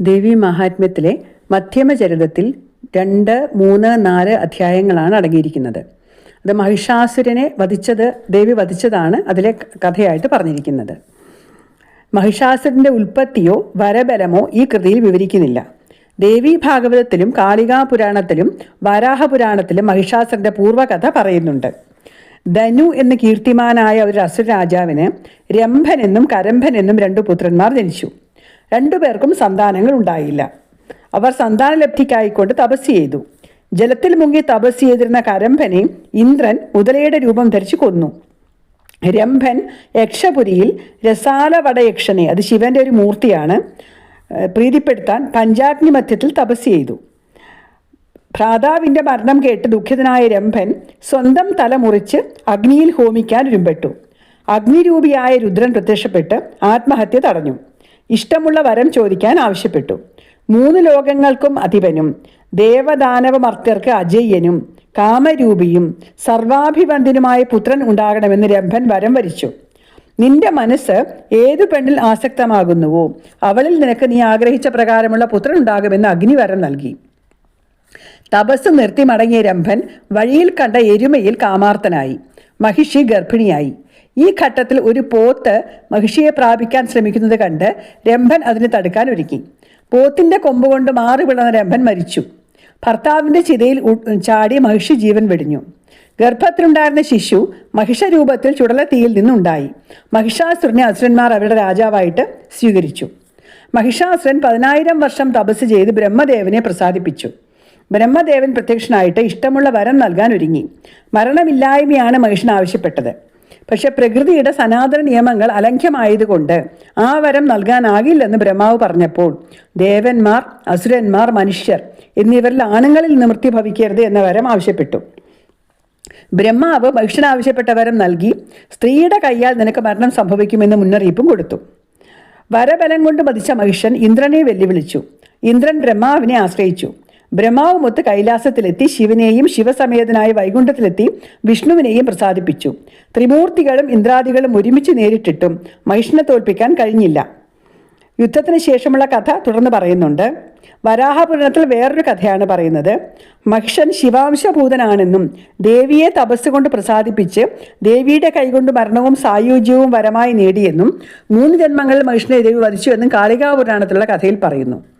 ദേവി മഹാത്മ്യത്തിലെ മധ്യമചരിതത്തിൽ രണ്ട് മൂന്ന് നാല് അധ്യായങ്ങളാണ് അടങ്ങിയിരിക്കുന്നത്. അത് മഹിഷാസുരനെ വധിച്ചത് ദേവി വധിച്ചതാണ് അതിലെ കഥയായിട്ട് പറഞ്ഞിരിക്കുന്നത്. മഹിഷാസുരന്റെ ഉൽപ്പത്തിയോ വരബലമോ ഈ കൃതിയിൽ വിവരിക്കുന്നില്ല. ദേവി ഭാഗവതത്തിലും കാളികാ പുരാണത്തിലും വരാഹ പുരാണത്തിലും മഹിഷാസുരന്റെ പൂർവകഥ പറയുന്നുണ്ട്. ധനു എന്ന് കീർത്തിമാനായ ഒരു അസുര രാജാവിന് രംഭൻ എന്നും കരംഭൻ എന്നും രണ്ടു പുത്രന്മാർ ജനിച്ചു. രണ്ടുപേർക്കും സന്താനങ്ങൾ ഉണ്ടായില്ല അവർ സന്താനലബ്ധിക്കായിക്കൊണ്ട് തപസ് ചെയ്തു. ജലത്തിൽ മുങ്ങി തപസ് ചെയ്തിരുന്ന കരംഭനെ ഇന്ദ്രൻ മുതലയുടെ രൂപം ധരിച്ചു കൊന്നു. രംഭൻ യക്ഷപുരിയിൽ രസാലവടയക്ഷനെ അത് ശിവന്റെ ഒരു മൂർത്തിയാണ് പ്രീതിപ്പെടുത്താൻ പഞ്ചാഗ്നി മധ്യത്തിൽ തപസ് ചെയ്തു. ഭ്രാതാവിന്റെ മരണം കേട്ട് ദുഃഖിതനായ രംഭൻ സ്വന്തം തല മുറിച്ച് അഗ്നിയിൽ ഹോമിക്കാൻ ഒരുമ്പെട്ടു. അഗ്നിരൂപിയായ രുദ്രൻ പ്രത്യക്ഷപ്പെട്ട് ആത്മഹത്യ തടഞ്ഞു. ഇഷ്ടമുള്ള വരം ചോദിക്കാൻ ആവശ്യപ്പെട്ടു. മൂന്ന് ലോകങ്ങൾക്കും അധിപനും ദേവദാനവമർത്യർക്ക് അജയ്യനും കാമരൂപിയും സർവാഭിബന്ധനുമായ പുത്രൻ ഉണ്ടാകണമെന്ന് രംഭൻ വരം വരിച്ചു. നിന്റെ മനസ്സ് ഏതു പെണ്ണിൽ ആസക്തമാകുന്നുവോ അവളിൽ നിനക്ക് നീ ആഗ്രഹിച്ച പ്രകാരമുള്ള പുത്രൻ ഉണ്ടാകുമെന്ന് അഗ്നിവരം നൽകി. തപസ് നിർത്തി മടങ്ങിയ രംഭൻ വഴിയിൽ കണ്ട എരുമയിൽ കാമാർത്തനായി മഹിഷി ഗർഭിണിയായി. ഈ ഘട്ടത്തിൽ ഒരു പോത്ത് മഹിഷിയെ പ്രാപിക്കാൻ ശ്രമിക്കുന്നത് കണ്ട് രംഭൻ അതിനെ തടുക്കാൻ ഒരുക്കി. പോത്തിന്റെ കൊമ്പ് കൊണ്ട് മാറി വിളന്ന രംഭൻ മരിച്ചു. ഭർത്താവിന്റെ ചിതയിൽ ചാടി മഹിഷി ജീവൻ വെടിഞ്ഞു. ഗർഭത്തിലുണ്ടായിരുന്ന ശിശു മഹിഷരൂപത്തിൽ ചുടലത്തീയിൽ നിന്നുണ്ടായി. മഹിഷാസുരനെ അസുരന്മാർ അവരുടെ രാജാവായിട്ട് സ്വീകരിച്ചു. മഹിഷാസുരൻ പതിനായിരം വർഷം തപസ് ചെയ്ത് ബ്രഹ്മദേവനെ പ്രസാദിപ്പിച്ചു. ബ്രഹ്മദേവൻ പ്രത്യക്ഷനായിട്ട് ഇഷ്ടമുള്ള വരം നൽകാൻ ഒരുങ്ങി. മരണമില്ലായ്മയാണ് മഹിഷൻ ആവശ്യപ്പെട്ടത്. പക്ഷെ പ്രകൃതിയുടെ സനാതന നിയമങ്ങൾ അലംഘ്യമായതുകൊണ്ട് ആ വരം നൽകാനാകില്ലെന്ന് ബ്രഹ്മാവ് പറഞ്ഞപ്പോൾ ദേവന്മാർ അസുരന്മാർ മനുഷ്യർ എന്നിവരിൽ ആണുങ്ങളിൽ നിവൃത്തി ഭവിക്കരുത് എന്ന വരം ആവശ്യപ്പെട്ടു. ബ്രഹ്മാവ് മഹിഷൻ ആവശ്യപ്പെട്ട വരം നൽകി സ്ത്രീയുടെ കൈയാൽ നിനക്ക് മരണം സംഭവിക്കുമെന്ന് മുന്നറിയിപ്പും കൊടുത്തു. വരബലം കൊണ്ട് മതിച്ച മഹിഷൻ ഇന്ദ്രനെ വെല്ലുവിളിച്ചു. ഇന്ദ്രൻ ബ്രഹ്മാവിനെ ആശ്രയിച്ചു. ബ്രഹ്മാവുമൊത്ത് കൈലാസത്തിലെത്തി ശിവനെയും ശിവസമേതനായ വൈകുണ്ഠത്തിലെത്തി വിഷ്ണുവിനെയും പ്രസാദിപ്പിച്ചു. ത്രിമൂർത്തികളും ഇന്ദ്രാദികളും ഒരുമിച്ച് നേരിട്ടിട്ടും മഹിഷിനെ തോൽപ്പിക്കാൻ കഴിഞ്ഞില്ല. യുദ്ധത്തിന് ശേഷമുള്ള കഥ തുടർന്ന് പറയുന്നുണ്ട്. വരാഹപുരാണത്തിൽ വേറൊരു കഥയാണ് പറയുന്നത്. മഹിഷൻ ശിവാംശഭൂതനാണെന്നും ദേവിയെ തപസ് കൊണ്ട് പ്രസാദിപ്പിച്ച് ദേവിയുടെ കൈകൊണ്ട് മരണവും സായുജ്യവും വരമായി നേടിയെന്നും മൂന്ന് ജന്മങ്ങളിൽ മഹിഷിനെ ദേവി വധിച്ചു എന്നും കാളികാപുരാണത്തിലുള്ള കഥയിൽ പറയുന്നു.